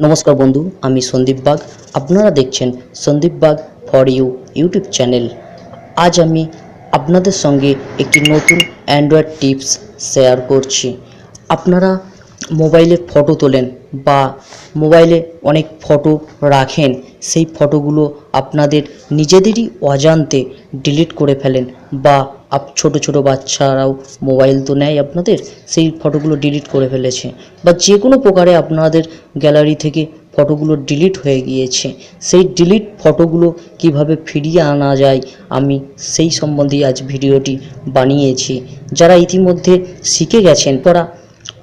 নমস্কার বন্ধু, আমি সন্দীপ বাগ। আপনারা দেখছেন Sandip Bag for you YouTube channel আজ আমি আপনাদের সঙ্গে একটি নতুন অ্যান্ড্রয়েড টিপস শেয়ার করছি। আপনারা মোবাইলে ফটো তোলেন বা মোবাইলে অনেক ফটো রাখেন, সেই ফটোগুলো আপনাদের নিজেদেরই অজান্তে ডিলিট করে ফেলেন বা আপ, ছোটো ছোটো বাচ্চারাও মোবাইল তো নেয় আপনাদের, সেই ফটোগুলো ডিলিট করে ফেলেছে বা যে কোনো প্রকারে আপনাদের গ্যালারি থেকে ফটোগুলো ডিলিট হয়ে গিয়েছে, সেই ডিলিট ফটোগুলো কীভাবে ফিরিয়ে আনা যায়, আমি সেই সম্বন্ধেই আজ ভিডিওটি বানিয়েছি। যারা ইতিমধ্যে শিখে গেছেন, তারা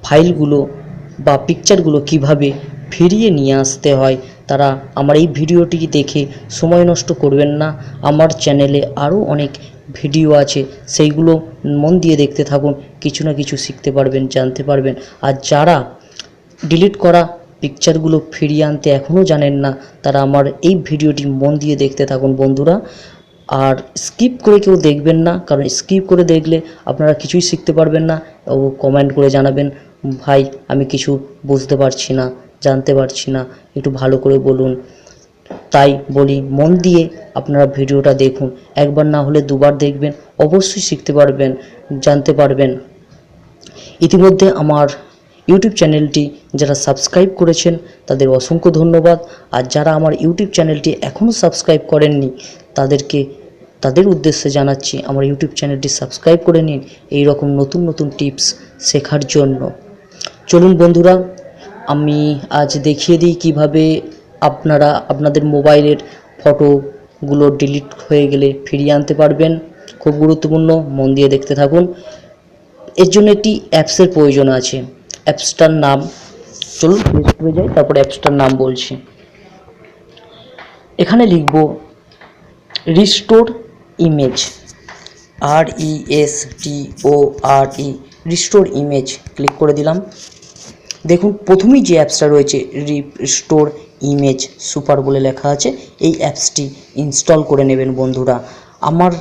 ফাইলগুলো বা পিকচারগুলো কীভাবে ফিরিয়ে নিয়ে আসতে হয়, তারা আমার এই ভিডিওটি দেখে সময় নষ্ট করবেন না। আমার চ্যানেলে আরও অনেক ভিডিও আছে, সেইগুলো মন দিয়ে দেখতে থাকুন, কিছু না কিছু শিখতে পারবেন, জানতে পারবেন। আর যারা ডিলিট করা পিকচারগুলো ফিরিয়ে আনতে এখনও জানেন না, তারা আমার এই ভিডিওটি মন দিয়ে দেখতে থাকুন বন্ধুরা। আর স্কিপ করে কেউ দেখবেন না, কারণ স্কিপ করে দেখলে আপনারা কিছুই শিখতে পারবেন না, ও কমেন্ট করে জানাবেন। ভাই, আমি কিছু বুঝতে পারছি না, জানতে পারছি না, একটু ভালো করে বলুন। তাই বলি, মন দিয়ে আপনারা ভিডিওটা দেখুন। একবার না হলে দুবার দেখবেন, অবশ্যই শিখতে পারবেন, জানতে পারবেন। ইতিমধ্যে আমার ইউটিউব চ্যানেলটি যারা সাবস্ক্রাইব করেছেন, তাদের অসংখ্য ধন্যবাদ। আর যারা আমার ইউটিউব চ্যানেলটি এখনও সাবস্ক্রাইব করেননি, তাদেরকে, তাদের উদ্দেশ্যে জানাচ্ছি, আমার ইউটিউব চ্যানেলটি সাবস্ক্রাইব করে নিন। এই রকম নতুন নতুন টিপস শেখার জন্য। চলুন বন্ধুরা, আমি আজ দেখিয়ে দিই কীভাবে আপনারা আপনাদের মোবাইলের ফটোগুলো ডিলিট হয়ে গেলে ফিরিয়ে আনতে পারবেন। খুব গুরুত্বপূর্ণ, মন দিয়ে দেখতে থাকুন। এর জন্য একটি অ্যাপসের প্রয়োজন আছে। অ্যাপসটার নাম, চলুন প্লে স্টোরে যাই, তারপরে অ্যাপসটার নাম বলছি। এখানে লিখব restore image R E S T O R E restore image click করে দিলাম। দেখুন, প্রথমেই যে অ্যাপসটা রয়েছে রিস্টোর ইমেজ সুপার বলে লেখা আছে, এই অ্যাপসটি ইনস্টল করে নেবেন বন্ধুরা। আমার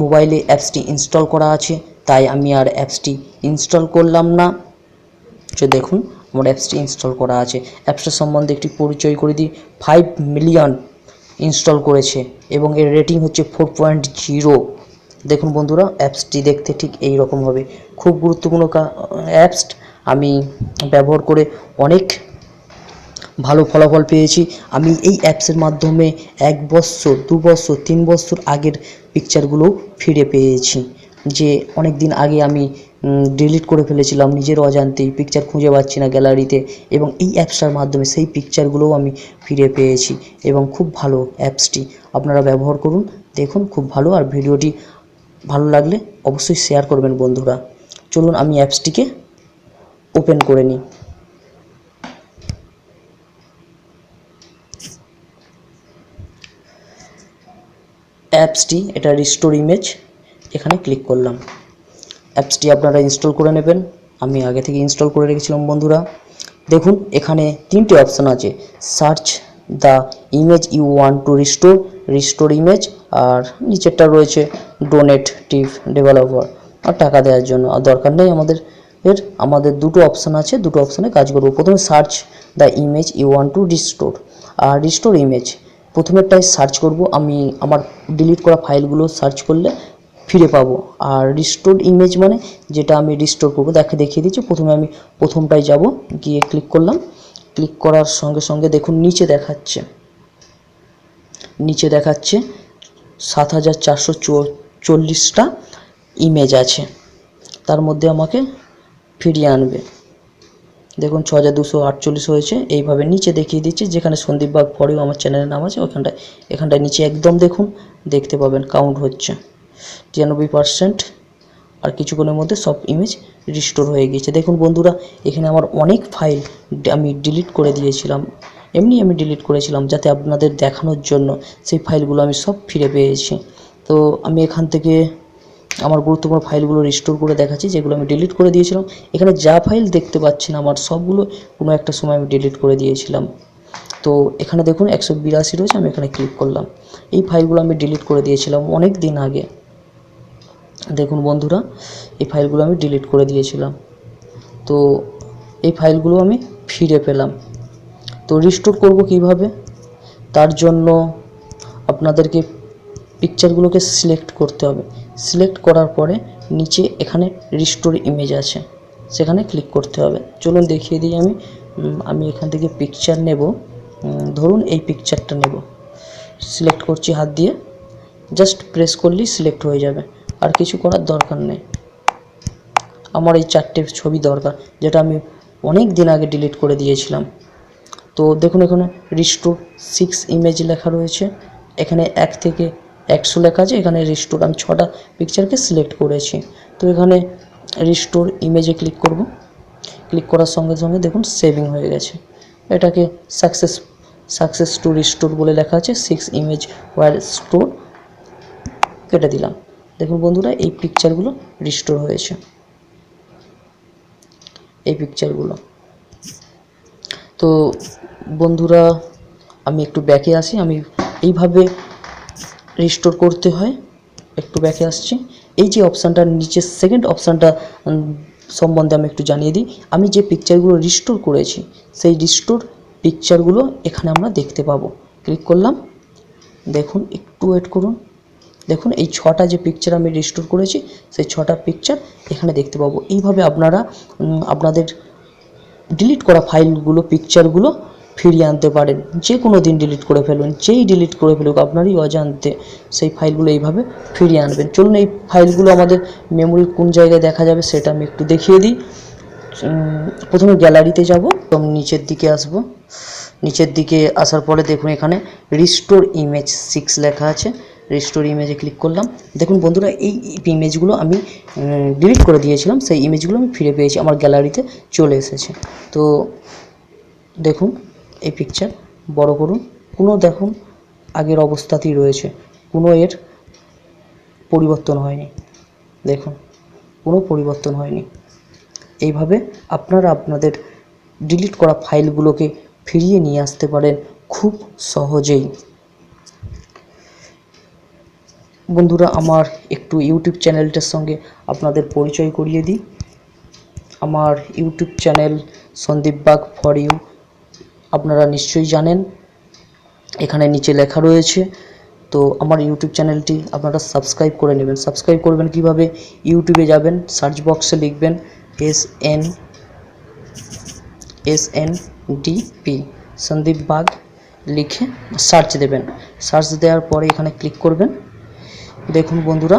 মোবাইলে অ্যাপসটি ইনস্টল করা আছে, তাই আমি আর অ্যাপসটি ইনস্টল করলাম না। যে দেখুন, আমার অ্যাপসটি ইনস্টল করা আছে। অ্যাপসটা সম্বন্ধে একটি পরিচয় করে দিই ফাইভ মিলিয়ন ইনস্টল করেছে, এবং এর রেটিং হচ্ছে ফোর পয়েন্ট জিরো দেখুন বন্ধুরা অ্যাপসটি দেখতে ঠিক এই রকম হবে। খুব গুরুত্বপূর্ণ অ্যাপস আমি ব্যবহার করে অনেক ভালো ফলাফল পেয়েছি। আমি এই অ্যাপসের মাধ্যমে এক বছর, দু বছর, তিন বছর আগের পিকচারগুলো ফিরে পেয়েছি। যে অনেক দিন আগে আমি ডিলিট করে ফেলেছিলাম, নিজের অজান্তেই পিকচার খুঁজে পাচ্ছি না গ্যালারিতে এবং এই অ্যাপসটার মাধ্যমে সেই পিকচারগুলোও আমি ফিরে পেয়েছি এবং খুব ভালো অ্যাপসটি আপনারা ব্যবহার করুন, দেখুন, খুব ভালো। আর ভিডিওটি ভালো লাগলে অবশ্যই শেয়ার করবেন বন্ধুরা। চলুন আমি অ্যাপসটিকে ওপেন করে নিই। অ্যাপসটি এটা রিস্টোর ইমেজ এখানে ক্লিক করলাম। অ্যাপসটি আপনারা ইনস্টল করে নেবেন। আমি আগে থেকে ইনস্টল করে রেখেছিলাম বন্ধুরা। দেখুন, এখানে তিনটে অপশান আছে। Search the image you want to restore restore image আর নিচেরটা রয়েছে ডোনেট টিপ ডেভেলপার আর টাকা দেওয়ার জন্য। আর দরকার নেই আমাদের এর, আমাদের দুটো অপশান আছে। দুটো অপশানে কাজ করব। প্রথমে search the image you want to restore R restore image প্রথমেরটায় সার্চ করব। আমি আমার ডিলিট করা ফাইলগুলো সার্চ করলে ফিরে পাবো। আর রিস্টোর ইমেজ মানে যেটা আমি রিস্টোর করব, দেখে দেখিয়ে দিচ্ছি। প্রথমে আমি প্রথমটায় যাব, গিয়ে ক্লিক করলাম। ক্লিক করার সঙ্গে সঙ্গে দেখুন নিচে দেখাচ্ছে। নিচে দেখাচ্ছে সাত হাজার চারশো চল্লিশটা ইমেজ আছে। তার মধ্যে আমাকে ফিরিয়ে আনবে। দেখুন ছ হাজার দুশো আটচল্লিশ হয়েছে, এইভাবে নিচে দেখিয়ে দিচ্ছি। যেখানে সন্দীপ বাগ আমার চ্যানেলের নাম আছে, ওখানটায় এখানটায় নিচে একদম দেখুন, দেখতে পাবেন কাউন্ট হচ্ছে। তিরানব্বই পার্সেন্ট আর কিছুক্ষণের মধ্যে সব ইমেজ রিস্টোর হয়ে গিয়েছে। দেখুন বন্ধুরা, এখানে আমার অনেক ফাইল আমি ডিলিট করে দিয়েছিলাম। এমনি আমি ডিলিট করেছিলাম যাতে আপনাদের দেখানোর জন্য সেই ফাইলগুলো আমি সব ফিরে পেয়েছি। তো আমি এখান থেকে আমার গুরুত্বপূর্ণ ফাইলগুলো রিস্টোর করে দেখাচ্ছি, যেগুলো আমি ডিলিট করে দিয়েছিলাম। এখানে যা ফাইল দেখতে পাচ্ছেন আমার, সবগুলো কোনো একটা সময় আমি ডিলিট করে দিয়েছিলাম। তো এখানে দেখুন একশো বিরাশি রয়েছে, আমি এখানে ক্লিক করলাম। এই ফাইলগুলো আমি ডিলিট করে দিয়েছিলাম অনেক দিন আগে। দেখুন বন্ধুরা, এই ফাইলগুলো আমি ডিলিট করে দিয়েছিলাম। তো এই ফাইলগুলো আমি ফিরে পেলাম। তো রিস্টোর করব কীভাবে? তার জন্য আপনাদেরকে পিকচারগুলোকে সিলেক্ট করতে হবে। সিলেক্ট করার পরে নিচে এখানে রিস্টোর ইমেজ আছে। সেখানে ক্লিক করতে হবে। চলুন দেখিয়ে দিই আমি আমি এখান থেকে পিকচার নেব। ধরুন এই পিকচারটা নেব। সিলেক্ট করছি হাত দিয়ে। জাস্ট প্রেস করলেই সিলেক্ট হয়ে যাবে। আর কিছু করার দরকার নেই। আমার এই চারটে ছবি দরকার, যেটা আমি অনেক দিন আগে ডিলিট করে দিয়েছিলাম। তো দেখুন এখানে রিস্টোর সিক্স ইমেজ লেখা রয়েছে। এখানে এক থেকে একশো লেখা আছে, এখানে রিস্টোর আমি ছটা পিকচারকে সিলেক্ট করেছি। তো এখানে রিস্টোর ইমেজে ক্লিক করব। ক্লিক করার সঙ্গে সঙ্গে দেখুন সেভিং হয়ে গেছে। এটাকে সাকসেস সাকসেস টু রিস্টোর বলে লেখা আছে সিক্স ইমেজ ওয়ার স্টোর কেটে দিলাম। দেখুন বন্ধুরা, এই পিকচারগুলো রিস্টোর হয়েছে। এই পিকচারগুলো তো বন্ধুরা, আমি একটু ব্যাকে আসি আমি এইভাবে রিস্টোর করতে হয়। একটু ব্যাকে আসছি। এই যে অপশানটা নিচের সেকেন্ড অপশানটা সম্বন্ধে আমি একটু জানিয়ে দিই। আমি যে পিকচারগুলো রিস্টোর করেছি, সেই রিস্টোর পিকচারগুলো এখানে আমরা দেখতে পাবো। ক্লিক করলাম। দেখুন, একটু ওয়েট করুন। দেখুন, এই ছটা যে পিকচার আমি রিস্টোর করেছি, সেই ছটা পিকচার এখানে দেখতে পাবো। এইভাবে আপনারা আপনাদের ডিলিট করা ফাইলগুলো পিকচারগুলো ফিরিয়ে আনতে পারেন। যে কোনো দিন ডিলিট করে ফেলুন, যেই ডিলিট করে ফেলুক, আপনারই অজান্তে সেই ফাইলগুলো এইভাবে ফিরিয়ে আনবেন। চলুন, এই ফাইলগুলো আমাদের মেমোরির কোন জায়গায় দেখা যাবে সেটা আমি একটু দেখিয়ে দিই। প্রথমে গ্যালারিতে যাব এবং নিচের দিকে আসব। নিচের দিকে আসার পরে দেখুন, এখানে রিস্টোর ইমেজ সিক্স লেখা আছে। রিস্টোর ইমেজে ক্লিক করলাম। দেখুন বন্ধুরা, এই ইমেজগুলো আমি ডিলিট করে দিয়েছিলাম। সেই ইমেজগুলো আমি ফিরে পেয়েছি, আমার গ্যালারিতে চলে এসেছে। তো দেখুন, এই পিকচার বড় করুন। কোনো দেখুন, আগের অবস্থাতেই রয়েছে। কোনো এর পরিবর্তন হয়নি। দেখুন, কোনো পরিবর্তন হয়নি। এইভাবে আপনারা আপনাদের ডিলিট করা ফাইলগুলোকে ফিরিয়ে নিয়ে আসতে পারেন খুব সহজেই। বন্ধুরা, আমার একটু ইউটিউব চ্যানেলটার সঙ্গে আপনাদের পরিচয় করিয়ে দিই। আমার YouTube channel Sandip Bag for you আপনারা নিশ্চয়ই জানেন। এখানে নিচে লেখা রয়েছে। তো আমার ইউটিউব চ্যানেলটি আপনারা সাবস্ক্রাইব করে নেবেন। সাবস্ক্রাইব করবেন কীভাবে? ইউটিউবে যাবেন সার্চ বক্সে লিখবেন S N S N D P Sandeep Bag লিখে সার্চ দেবেন। সার্চ দেওয়ার পরে এখানে ক্লিক করবেন। দেখুন বন্ধুরা,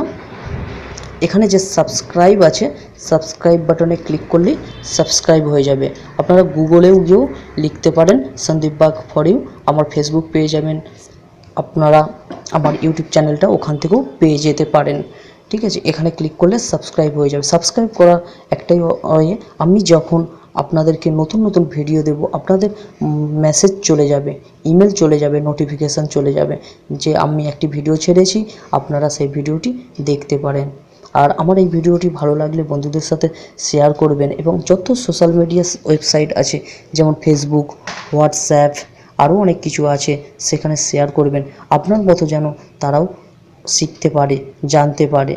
এখানে যে সাবস্ক্রাইব আছে সাবস্ক্রাইব বাটনে ক্লিক করলেই সাবস্ক্রাইব হয়ে যাবে। আপনারা গুগলেও গিয়েও লিখতে পারেন, সন্দীপ বাগ ফর ইউ আমার ফেসবুক পেয়ে যাবেন। আপনারা আমার ইউটিউব চ্যানেলটা ওখান থেকেও পেয়ে যেতে পারেন। ঠিক আছে? এখানে ক্লিক করলে সাবস্ক্রাইব হয়ে যাবে। সাবস্ক্রাইব করা একটাই আমি যখন আপনাদেরকে নতুন নতুন ভিডিও দেব। আপনাদের মেসেজ চলে যাবে ইমেল চলে যাবে নোটিফিকেশান চলে যাবে যে আমি একটি ভিডিও ছেড়েছি, আপনারা সেই ভিডিওটি দেখতে পারেন। আর আমার এই ভিডিওটি ভালো লাগলে বন্ধুদের সাথে শেয়ার করবেন এবং যত সোশ্যাল মিডিয়া ওয়েবসাইট আছে, যেমন ফেসবুক হোয়াটসঅ্যাপ আরও অনেক কিছু আছে, সেখানে শেয়ার করবেন। আপনার মতো যেন তারাও শিখতে পারে, জানতে পারে।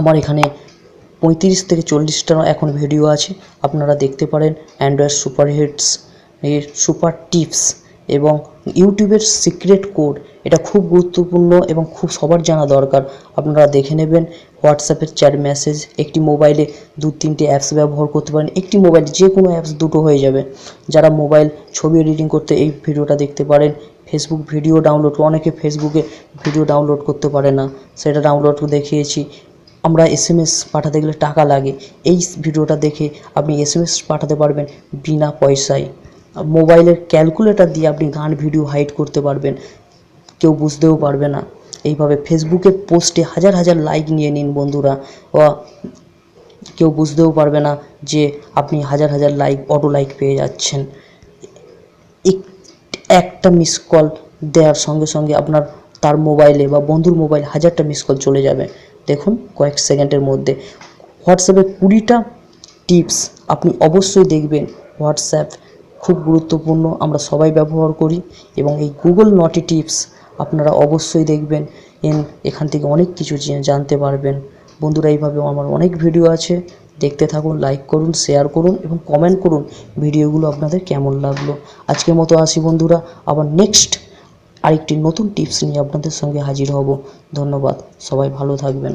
আমার এখানে পঁয়ত্রিশ থেকে চল্লিশটা এখন ভিডিও আছে। আপনারা দেখতে পারেন অ্যান্ড্রয়েড সুপার হিটস এর সুপার টিপস এবং ইউটিউবের সিক্রেট কোড এটা খুব গুরুত্বপূর্ণ এবং খুব সবার জানা দরকার। আপনারা দেখে নেবেন হোয়াটসঅ্যাপের চ্যাট মেসেজ একটি মোবাইলে দু তিনটে অ্যাপস ব্যবহার করতে পারেন। একটি মোবাইল যে কোনো অ্যাপস দুটো হয়ে যাবে। যারা মোবাইল ছবি এডিটিং করতে এই ভিডিওটা দেখতে পারেন ফেসবুক ভিডিও ডাউনলোড অনেকে ফেসবুকে ভিডিও ডাউনলোড করতে পারে না। সেটা ডাউনলোড দেখিয়েছি। আমরা এস এম এস পাঠাতে গেলে টাকা লাগে। এই ভিডিওটা দেখে আপনি এস এম এস পাঠাতে পারবেন বিনা পয়সায়। মোবাইলের ক্যালকুলেটর দিয়ে আপনি গান ভিডিও হাইড করতে পারবেন। কেউ বুঝতেও পারবে না। এইভাবে ফেসবুকে পোস্টে হাজার হাজার লাইক নিয়ে নিন বন্ধুরা। ও কেউ বুঝতেও পারবে না যে আপনি হাজার হাজার লাইক, অটো লাইক পেয়ে যাচ্ছেন। এক- একটা মিস কল দেওয়ার সঙ্গে সঙ্গে আপনার তার মোবাইলে বা বন্ধুর মোবাইল হাজারটা মিস কল চলে যাবে। দেখুন কয়েক সেকেন্ডের মধ্যে। হোয়াটসঅ্যাপে কুড়িটা টিপস আপনি অবশ্যই দেখবেন। হোয়াটসঅ্যাপ খুব গুরুত্বপূর্ণ, আমরা সবাই ব্যবহার করি এবং এই গুগল নটি টিপস আপনারা অবশ্যই দেখবেন। এখান থেকে অনেক কিছু জানতে পারবেন। বন্ধুরা এইভাবে আমার অনেক ভিডিও আছে। দেখতে থাকুন, লাইক করুন, শেয়ার করুন এবং কমেন্ট করুন ভিডিওগুলো আপনাদের কেমন লাগল। আজকের মতো আসি বন্ধুরা, আবার নেক্সট আরেকটি নতুন টিপস নিয়ে আপনাদের সঙ্গে হাজির হব। ধন্যবাদ। সবাই ভালো থাকবেন।